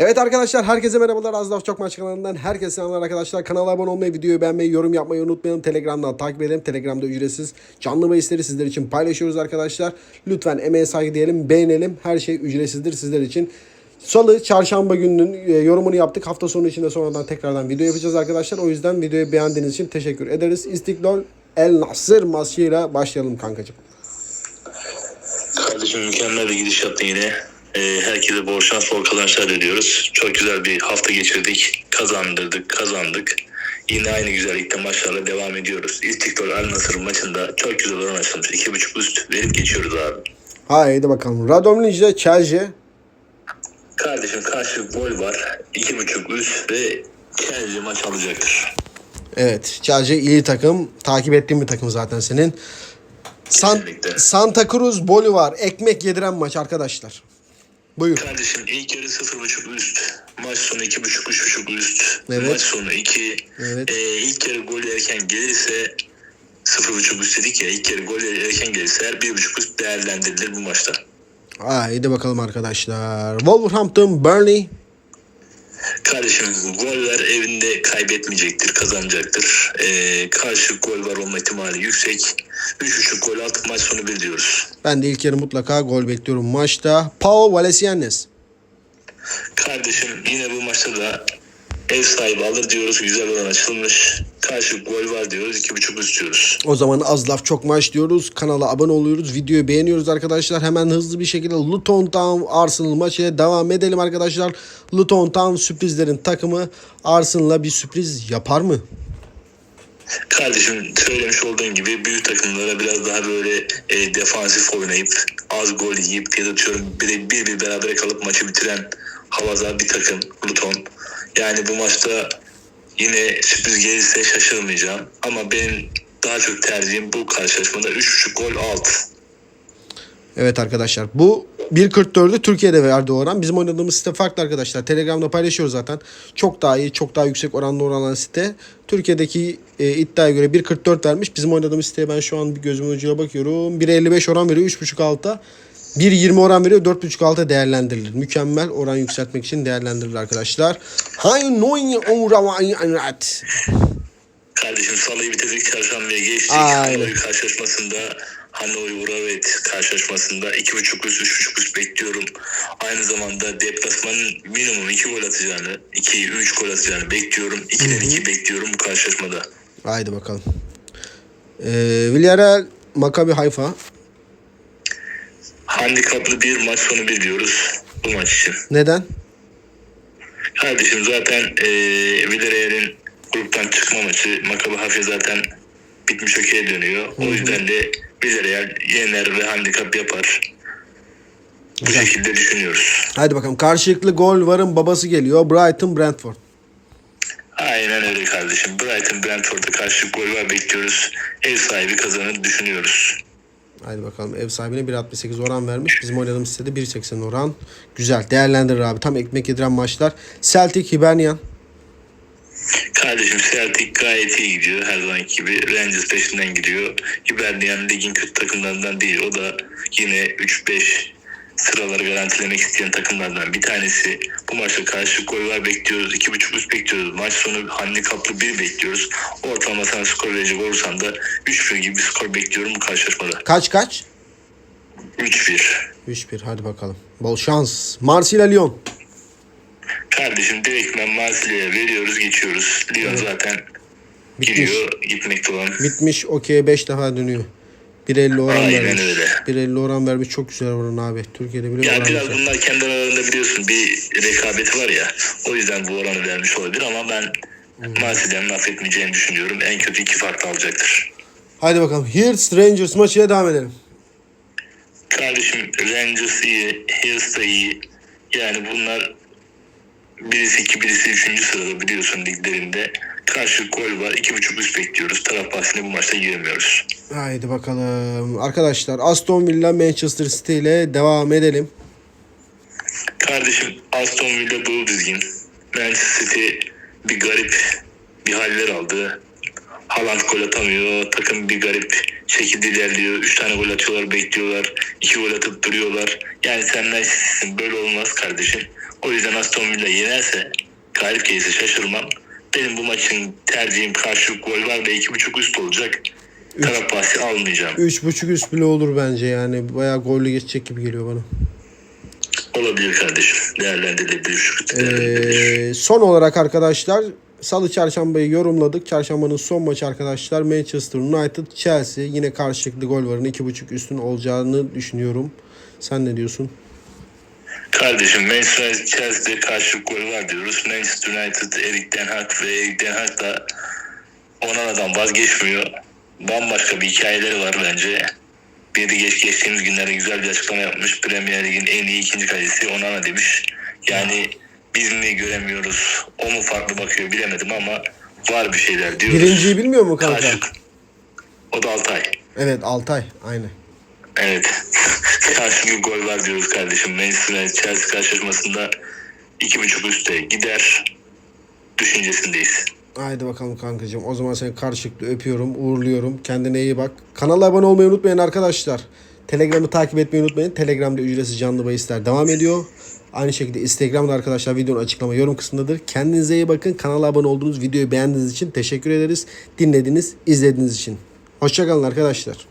Evet arkadaşlar herkese merhabalar. Az Laf Çok Maç kanalından herkese selamlar arkadaşlar. Kanala abone olmayı, videoyu beğenmeyi, yorum yapmayı unutmayalım. Telegram'dan takip edelim. Telegram'da ücretsiz canlı bahisleri sizler için paylaşıyoruz arkadaşlar. Lütfen emeğe saygı diyelim, beğenelim. Her şey ücretsizdir sizler için. Salı, çarşamba gününün e, yorumunu yaptık. Hafta sonu içinde sonradan tekrardan video yapacağız arkadaşlar. O yüzden videoyu beğendiğiniz için teşekkür ederiz. İstiklal El Nasır maçıyla başlayalım kankacığım. Kardeşim mükemmel bir gidiş yaptın yine. Ee, herkese bol şans, bol kazançlar diliyoruz. Çok güzel bir hafta geçirdik. Kazandırdık, kazandık. Yine aynı güzellikte maçlarla devam ediyoruz. İstiklal Al Nasır maçında çok güzel oran açılmış. 2.5 üst verip geçiyoruz abi. Haydi bakalım. Radomlice, Chelsea. Kardeşim karşı gol var. 2.5 üst ve Chelsea maç alacaktır. Evet. Chelsea iyi takım. Takip ettiğim bir takım zaten senin. San, Kesinlikle. Santa Cruz Bolivar. Ekmek yediren maç arkadaşlar. Buyur. Kardeşim ilk yarı 0.5 üst. Maç sonu 2.5 3.5 üst. Evet. Maç sonu 2. Evet. Ee, ilk yarı gol erken gelirse 0.5 üst dedik ya ilk yarı gol erken gelirse her 1.5 üst değerlendirilir bu maçta. Haydi bakalım arkadaşlar. Wolverhampton, Burnley. Kardeşim goller evinde kaybetmeyecektir, kazanacaktır. Ee, karşı gol var olma ihtimali yüksek. 3.5 gol alt maç sonu bir diyoruz. Ben de ilk yarı mutlaka gol bekliyorum maçta. Pau Valencianes. Kardeşim yine bu maçta da ev sahibi alır diyoruz. Güzel olan açılmış. Karşı gol var diyoruz. 2.5 üst diyoruz. O zaman az laf çok maç diyoruz. Kanala abone oluyoruz. Videoyu beğeniyoruz arkadaşlar. Hemen hızlı bir şekilde Luton Town Arsenal maçıyla devam edelim arkadaşlar. Luton Town sürprizlerin takımı Arsenal'a bir sürpriz yapar mı? Kardeşim söylemiş olduğun gibi büyük takımlara biraz daha böyle e, defansif oynayıp az gol yiyip ya da bir, bir, bir berabere kalıp maçı bitiren havazar bir takım Luton. Yani bu maçta yine sürpriz gelirse şaşırmayacağım. Ama benim daha çok tercihim bu karşılaşmada 3.5 gol alt. Evet arkadaşlar bu 1.44'ü Türkiye'de verdi oran. Bizim oynadığımız site farklı arkadaşlar. Telegram'da paylaşıyoruz zaten. Çok daha iyi, çok daha yüksek oranlı oranlı site. Türkiye'deki e, iddiaya göre 1.44 vermiş. Bizim oynadığımız siteye ben şu an bir gözümün ucuyla bakıyorum. 1.55 oran veriyor 3.5 alta. 1.20 oran veriyor 4.5 alta değerlendirilir. Mükemmel oran yükseltmek için değerlendirilir arkadaşlar. Hay noin onravat. Kardeşim salıyı bitirdik çarşambaya geçtik. Aynen. Karşılaşmasında Hanoi Uravet karşılaşmasında 2.5 üst 3.5 üst bekliyorum. Aynı zamanda deplasmanın minimum 2 gol atacağını 2-3 gol atacağını bekliyorum. 2'den 2 bekliyorum bu karşılaşmada. Haydi bakalım. Ee, Villarreal Maccabi Hayfa. Handikaplı bir maç sonu bir diyoruz bu maç için. Neden? Kardeşim zaten e, Villarreal'in gruptan çıkma maçı Maccabi Haifa zaten bitmiş okey'e dönüyor. O yüzden de Villarreal yener ve handikap yapar. Bu Güzel. şekilde düşünüyoruz. Haydi bakalım. Karşılıklı gol varın babası geliyor. Brighton Brentford. Aynen öyle kardeşim. Brighton Brentford'a karşı gol var bekliyoruz. Ev sahibi kazanır düşünüyoruz. Haydi bakalım. Ev sahibine 1.68 oran vermiş. Bizim oynadığımız sitede 1.80 oran. Güzel. Değerlendirir abi. Tam ekmek yediren maçlar. Celtic Hibernian. Kardeşim Celtic gayet iyi gidiyor. Her zamanki gibi Rangers peşinden gidiyor. Hibernian ligin kötü takımlarından değil. O da yine 3-5 sıraları garantilemek isteyen takımlardan bir tanesi. Bu maçta karşı gol var bekliyoruz. 2.5 üst bekliyoruz. Maç sonu handikaplı 1 bekliyoruz. Ortalama sana skor verecek olursam da 3-1 gibi bir skor bekliyorum bu karşılaşmada. Kaç kaç? 3-1. 3-1. Hadi bakalım. Bol şans. Marsilya Lyon. Kardeşim direktmen Marsilya'ya veriyoruz geçiyoruz. Lyon zaten Bitmiş. gidiyor gitmekte olan. Bitmiş. Okey 5 defa dönüyor. 1.50 oran Aynen vermiş. öyle. 1.50 oran vermiş. Çok güzel oran abi. Türkiye'de bile Ya oran biraz güzel. bunlar kendi aralarında biliyorsun bir rekabeti var ya. O yüzden bu oranı vermiş olabilir ama ben Marsilya'nın affetmeyeceğini düşünüyorum. En kötü iki farklı alacaktır. Haydi bakalım. Hearts Rangers maçıyla devam edelim. Kardeşim Rangers iyi, Hills da iyi. Yani bunlar birisi iki, birisi üçüncü sırada biliyorsun liglerinde. Karşı gol var. iki buçuk üst bekliyoruz. Taraf bahsine bu maçta giremiyoruz. Haydi bakalım. Arkadaşlar Aston Villa Manchester City ile devam edelim. Kardeşim Aston Villa dolu dizgin. Manchester City bir garip bir haller aldı. Haaland gol atamıyor. Takım bir garip şekilde ilerliyor. Üç tane gol atıyorlar, bekliyorlar. iki gol atıp duruyorlar. Yani sen Manchester'sin. Böyle olmaz kardeşim. O yüzden Aston Villa yenerse galip gelirse şaşırmam. Benim bu maçın tercihim karşılık gol var ve 2.5 üst olacak. Bahsi almayacağım. 3.5 üst bile olur bence yani. Bayağı gollü geçecek gibi geliyor bana. Olabilir kardeşim. Değerlendirilebilir. Ee, son olarak arkadaşlar Salı çarşambayı yorumladık. Çarşambanın son maçı arkadaşlar Manchester United Chelsea yine karşılıklı gol varın 2.5 üstün olacağını düşünüyorum. Sen ne diyorsun? Kardeşim Manchester United Chelsea'de karşılık gol var diyoruz. Manchester United Erik Ten Hag ve Erik Ten Hag da Onana'dan vazgeçmiyor. Bambaşka bir hikayeleri var bence. Bir de geç, geçtiğimiz günlerde güzel bir açıklama yapmış. Premier Lig'in en iyi ikinci kalecisi Onana demiş. Yani biz mi göremiyoruz, o mu farklı bakıyor bilemedim ama var bir şeyler diyoruz. Birinciyi bilmiyor mu kanka? Karşılık. O da Altay. Evet Altay aynı. Evet. Karşılıklı gol var diyoruz kardeşim. Manchester United Chelsea karşılaşmasında 2.5 üstte gider düşüncesindeyiz. Haydi bakalım kankacığım. O zaman seni karşılıklı öpüyorum, uğurluyorum. Kendine iyi bak. Kanala abone olmayı unutmayın arkadaşlar. Telegram'ı takip etmeyi unutmayın. Telegram'da ücretsiz canlı bahisler devam ediyor. Aynı şekilde Instagram'da arkadaşlar videonun açıklama yorum kısmındadır. Kendinize iyi bakın. Kanala abone olduğunuz videoyu beğendiğiniz için teşekkür ederiz. Dinlediğiniz, izlediğiniz için. Hoşçakalın arkadaşlar.